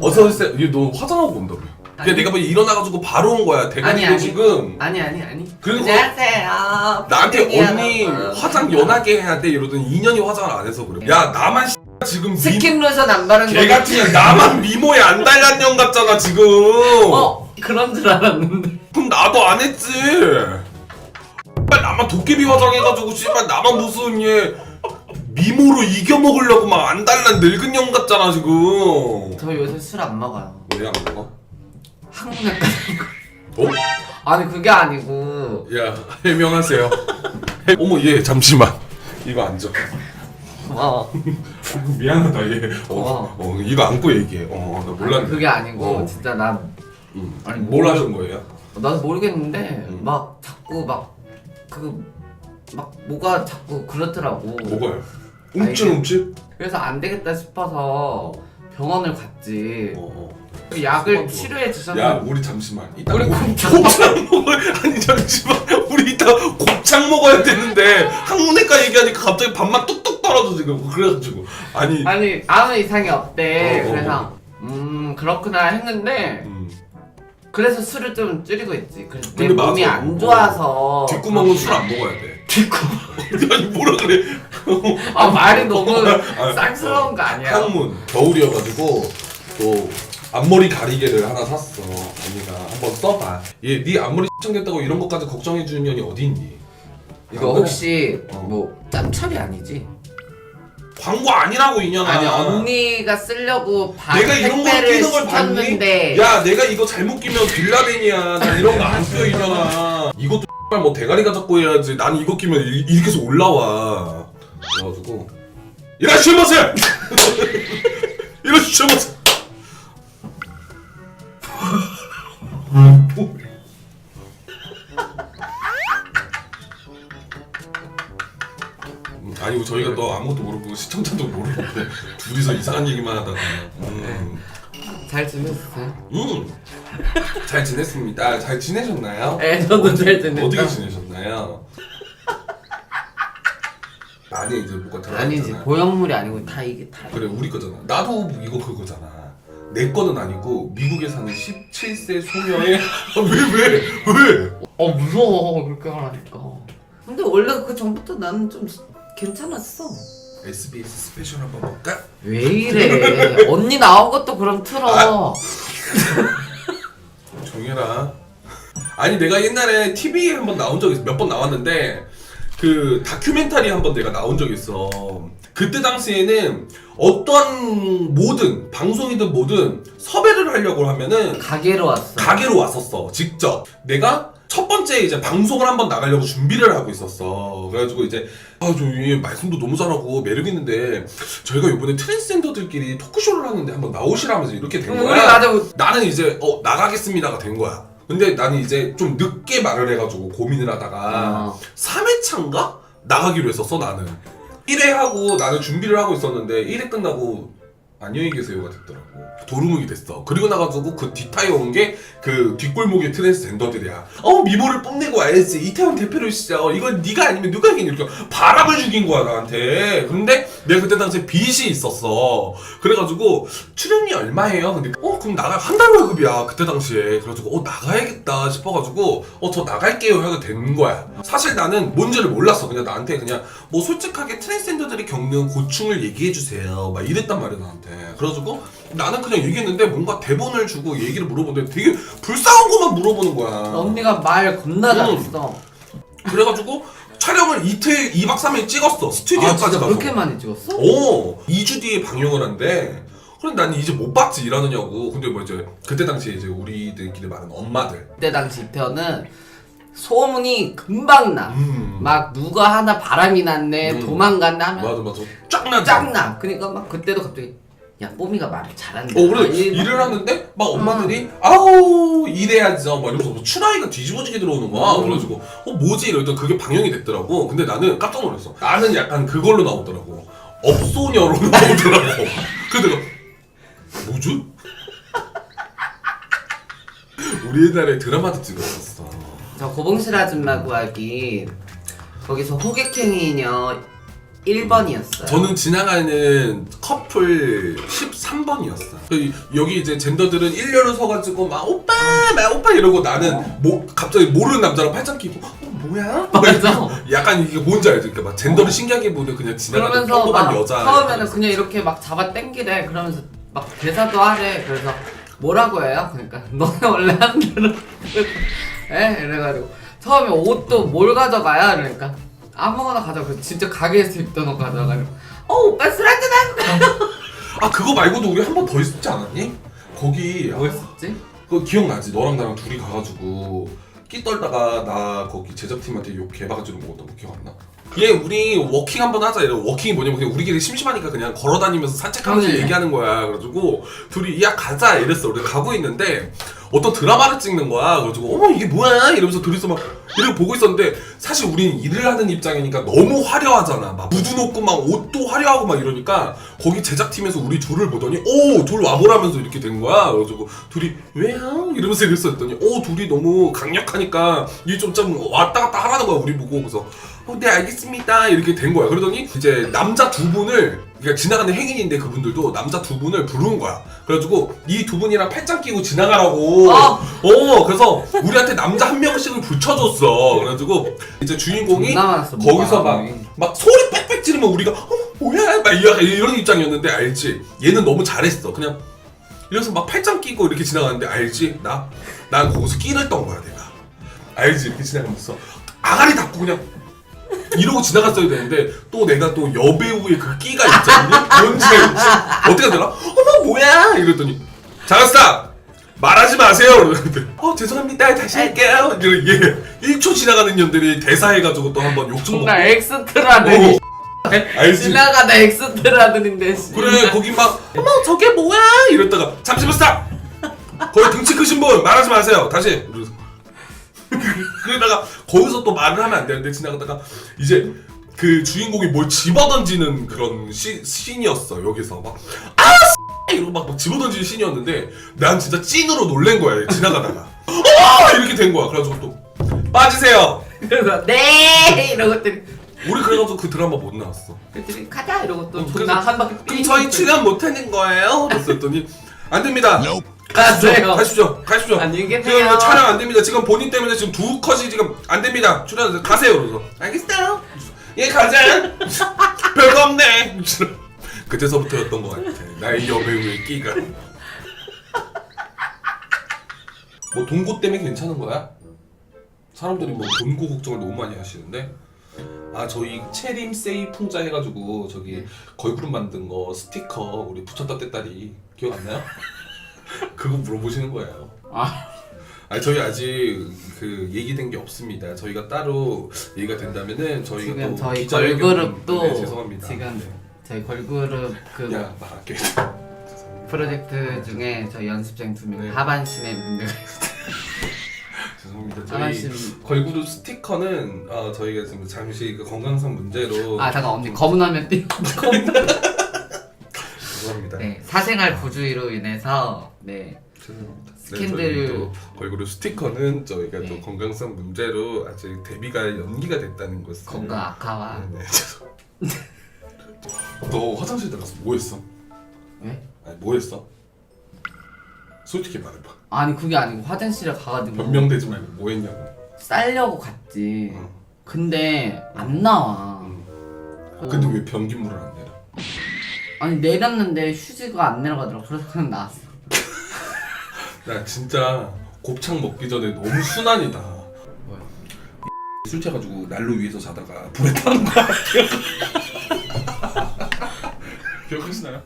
어서 오세요. 얘너 화장하고 온다며. 아니. 그냥 내가 뭐 일어나가지고 바로 온 거야. 대가리도 아니. 지금 아니 아니 아니. 그리고 안녕하세요. 나한테 언니 나. 화장 연하게 해야 돼 이러더니 2년이 화장을 안 해서 그래. 야 나만 지금 미, 스킨 로션 안 바른 개 같은 년 나만 미모에 안 달란 년 같잖아 지금. 어 그런 줄 알았는데. 그럼 나도 안 했지. 빨 나만 도깨비 화장해가지고 씨발 나만 무슨 얘 미모로 이겨 먹으려고 막 안 달란 늙은 년 같잖아 지금. 저 요새 술 안 먹어요. 왜 안 먹어? 한국에 어? 아니 그게 아니고 야 해명하세요. 어머 얘 잠시만 이거 앉아. 어 미안하다 얘. 어, 어. 어 이거 안고 얘기해. 어나 몰랐네. 그게 아니고 어. 진짜 난 응. 아니, 뭘 뭐- 하신 거예요? 나도 모르겠는데 음. 막 자꾸 막 그 막 뭐가 자꾸 그렇더라고. 뭐가요? 움찔움찔? 그래서 안 되겠다 싶어서 병원을 갔지. 어, 어. 그 약을 수박도. 치료해 야 주셨는데 우리 잠시만 이따 우리 고- 곱창 먹어 아니 잠시만 우리 이따 곱창 먹어야 되는데 항문외과 얘기하니까 갑자기 밥만 뚝뚝 떨어져 지금 그래가지고 아니 아니 아무 이상이 없대. 어, 어, 그래서 음 그렇구나 했는데 음, 그래서 술을 좀 줄이고 있지. 그래서 내 근데 몸이 맞아. 안 좋아서 뒷구멍은 술 안 먹어야 돼 뒷구멍 아니 뭐라 그래 아 말이 너무 아, 쌍스러운 거 아니야? 항문 겨울이어가지고 또 앞머리 가리개를 하나 샀어 언니가 한번 써봐 얘 네 앞머리 X됐다고 이런 것까지 걱정해 주는 년이 어디 있니 이거 혹시 어. 뭐 짬처리 아니지? 광고 아니라고 이년아 아니 언니가 쓰려고 바 내가 이런 거 택배를 끼는 걸 봤니? 시켰는데 야 내가 이거 잘못 끼면 빌라덴이야 난 이런 거안껴 이년아 이것도 X발 뭐 대가리가 잡고 해야지. 나는 이거 끼면 이- 이렇게 해서 올라와. 그래가지고 이라시마세 이라시마세 음, 아니고 저희가 너 아무것도 모르고 시청자도 모르는데 둘이서 이상한 얘기만 하다가. 음. 잘 지냈어요? 음. 잘 지냈습니다. 잘 지내셨나요? 네 저도 잘 지냈다 어떻게 지내셨나요? 아니 이제 뭐가 들어갔잖아. 아니지 보형물이 아니고 다 이게 다 그래 우리 거잖아. 나도 이거 그거잖아. 내 거는 아니고 미국에 사는 17세 소녀의 아, 왜 왜? 왜? 어 무서워 그렇게 말하니까 근데 원래 그 전부터 나는 좀 괜찮았어 SBS 스페셜 한번 볼까? 왜 이래 언니 나온 것도 그럼 틀어 종해라. 아니 내가 옛날에 TV에 한 번 나온 적 있어. 몇 번 나왔는데 그 다큐멘터리 한 번 내가 나온 적 있어. 그때 당시에는 어떤 뭐든 방송이든 뭐든 섭외를 하려고 하면은 가게로 왔어 가게로 왔었어. 직접. 내가 첫 번째 이제 방송을 한번 나가려고 준비를 하고 있었어. 그래가지고 이제 아저얘 말씀도 너무 잘하고 매력 있는데 저희가 이번에 트랜스젠더들끼리 토크쇼를 하는데 한번 나오시라면서 이렇게 된 우리 거야. 맞아 나는 이제 어 나가겠습니다가 된 거야. 근데 나는 이제 좀 늦게 말을 해가지고 고민을 하다가 어. 3회차인가 나가기로 했었어 나는. 1회 하고 나는 준비를 하고 있었는데 1회 끝나고 안녕히 계세요가 됐더라고. 도루묵이 됐어. 그리고 나가지고 그 뒷타에 온게 그 뒷골목의 트랜스젠더들이야. 어 미모를 뽐내고 와야지 이태원 대표로시죠. 이건 네가 아니면 누가 이긴 이렇게 바람을 죽인 거야 나한테. 근데 내가 그때 당시에 빚이 있었어. 그래가지고 출연료 얼마예요? 근데 어 그럼 나가 한 달 월급이야 그때 당시에. 그래가지고 어 나가야겠다 싶어가지고 어 저 나갈게요 하게 된 거야. 사실 나는 뭔지를 몰랐어. 그냥 나한테 그냥 뭐 솔직하게 트랜스젠더들이 겪는 고충을 얘기해 주세요. 막 이랬단 말이야 나한테. 그래가지고 나는 그냥 얘기했는데 뭔가 대본을 주고 얘기를 물어보는데 되게 불쌍한 것만 물어보는 거야. 언니가 말 겁나 음. 잘했어 그래가지고 촬영을 이틀 2박 3일 찍었어. 아 스튜디오까지 진짜 가서. 그렇게 많이 찍었어? 오, 2주 뒤에 방영을 한대. 그럼 난 이제 못 봤지 일하느냐고. 근데 뭐 이제 그때 당시에 이제 우리들끼리 많은 엄마들. 그때 당시 이태원은 소문이 금방 나. 음. 막 누가 하나 바람이 났네 음. 도망갔나 하면 맞아 맞아. 쫙 나지. 짱나. 그러니까 막 그때도 갑자기 야 뽀미가 말을 잘한다. 어 그래. 이- 일을 하는데? 막 엄마들이 아우 일해야죠 막 이러면서 뭐 추라이가 뒤집어지게 들어오는 거야. 음. 그래가지고 어 뭐지? 이러더니 그게 방영이 됐더라고. 근데 나는 깜짝 놀랐어. 나는 약간 그걸로 나오더라고. 업소녀로 나오더라고. 그래서 내가 뭐지? 우리 옛날에 드라마도 찍었었어. 저 고봉실 아줌마 구하기 거기서 호객행위녀 1번이었어요. 저는 지나가는 커플 13번이었어. 여기 이제 젠더들은 일렬로 서가지고 막 오빠, 막 오빠 이러고 나는 뭐 갑자기 모르는 남자랑 팔짱 끼고 어, 뭐야? 맞아. 약간 이게 뭔지 알지? 그러니까 막 젠더를 신기하게 보는 그냥 지나가는 그러면서 평범한 막 여자. 처음에는 그냥 이렇게 막 잡아 당기래. 그러면서 막 대사도 하래. 그래서 뭐라고 해요? 그러니까 너는 원래 하는 대로 에 이래가지고 처음에 옷도 뭘 가져가야 그러니까 아무거나 가져가. 진짜 가게에서 입던 옷 가져가지고 어 오빠 술 한잔. 아 그거 말고도 우리 한 번 더 있었지 않았니? 거기 뭐 했었지? 그거 기억나지? 너랑 나랑 둘이 가가지고 끼 떨다가 나 거기 제작팀한테 욕 개바가지로 먹었던 거 기억 안 나? 얘 우리 워킹 한번 하자. 이래 워킹이 뭐냐면 그냥 우리끼리 심심하니까 그냥 걸어다니면서 산책하면서 그래. 얘기하는 거야. 그래가지고 둘이 야 가자. 이랬어. 우리 가고 있는데 어떤 드라마를 찍는 거야. 그래가지고 어머 이게 뭐야? 이러면서 둘이서 막 이렇게 보고 있었는데 사실 우린 일을 하는 입장이니까 너무 화려하잖아. 막 무드 높고 막 옷도 화려하고 막 이러니까 거기 제작팀에서 우리 둘을 보더니 오둘 와보라면서 이렇게 된 거야. 그래가지고 둘이 왜요? 이러면서 이랬어 했더니 오 둘이 너무 강력하니까 이게 좀, 좀 왔다 갔다 하라는 거야 우리 보고. 그래서 어, 네 알겠습니다. 이렇게 된 거야. 그러더니 이제 남자 두 분을 그러니까 지나가는 행인인데 그분들도 남자 두 분을 부르는 거야. 그래가지고 이 두 분이랑 팔짱 끼고 지나가라고. 어. 어 그래서 우리한테 남자 한 명씩을 붙여줬어. 그래가지고 이제 주인공이 존나 많았어, 거기서 막, 뭐가. 막 소리 빽빽 지르면 우리가 어 뭐야? 막 이런, 이런 입장이었는데 알지? 얘는 너무 잘했어. 그냥 이래서 막 팔짱 끼고 이렇게 지나가는데 알지? 나? 난 거기서 끼를 떤 거야 내가. 알지? 이렇게 지나가면서 아가리 닫고 그냥 이러고 지나갔어야 되는데 또 내가 또 여배우의 그 끼가 있잖니 뭔지 알지. 어떻게 하더라? 어머 뭐야? 이랬더니 잘했어 말하지 마세요! 그러는데 어 죄송합니다. 다시 할게요. 이러 얘 1초 지나가는 년들이 대사해가지고 또 한번 욕 처먹고. 존나 엑스트라들이 어, 알지? 지나가다 엑스트라들인데 씨. 그래 거기 막 어머 저게 뭐야? 이랬다가 잠시만 스탑! 거기 등치 크신 분 말하지 마세요. 다시 그러다가 거기서 또 말을 하면 안 되는데 지나가다가 이제 그 주인공이 뭘 집어던지는 그런 시, 씬이었어 여기서. 막 아 이러고 막, 막 집어던지는 씬이었는데 난 진짜 찐으로 놀란 거야 지나가다가. 어! 이렇게 된 거야. 그래가지고 또 빠지세요. 그래서 네! 이러고들이 우리 그래가지고 그 드라마 못 나왔어. 그랬더니 가자! 이러고 또 어, 존나 그래서 한 바퀴 그럼 저희 출연 못하는 거예요? 그랬더니 안 됩니다. 가세요. 가십시오. 가십시오. 안녕히 계세요. 지금 촬영 안 됩니다. 지금 본인 때문에 지금 두 컷이 지금 안 됩니다. 출연 가세요. 그래서 알겠어요. 예 가자. 별거 없네. 그때서부터였던 것 같아. 나의 여배우의 끼가. 뭐 동고 때문에 괜찮은 거야? 사람들이 뭐 동고 걱정을 너무 많이 하시는데 아 저희 체림 세이 풍자 해가지고 저기 걸그룹 만든 거 스티커 우리 붙였다 뗐다리 기억 안 나요? 그거 물어보시는 거예요. 아. 아니 저희 아직 그 얘기된 게 없습니다. 저희가 따로 얘기가 된다면은 저희가 지금 또 저희 기자회견- 걸그룹도 네, 죄송합니다. 지금 저희 걸그룹 그 야 말할게. 죄송합니다. 프로젝트 중에 저희 연습생 두 명 네. 하반신의 있어요. 죄송합니다. 저희 하반신 걸그룹 스티커는 어, 저희가 지금 잠시 그 건강상 문제로 아 잠깐 언니 검은 화면 띄워 죄송합니다. 네 사생활 부주의로 인해서 네 죄송합니다. 스캔들- 네, 저희 또 걸그룹 스티커는 저희가 네. 또 건강상 문제로 아직 데뷔가 연기가 됐다는 것을 건강 악화와 네, 네, 죄송. 너 화장실 들어가서 뭐 했어? 왜? 아니 뭐 했어? 솔직히 말해봐. 아니 그게 아니고 화장실에 가가지고 변명되지 말고 뭐 했냐고. 쌀려고 갔지 응. 근데 안 나와 응. 근데 왜 변기물을 안 내려? 아니 내렸는데 휴지가 안 내려가더라고 그래서 그냥 나왔어 나 진짜 곱창 먹기 전에 너무 순환이다. 뭐야? 술 취해가지고 난로 위에서 자다가 불에 타는 거야. 기억하시나요?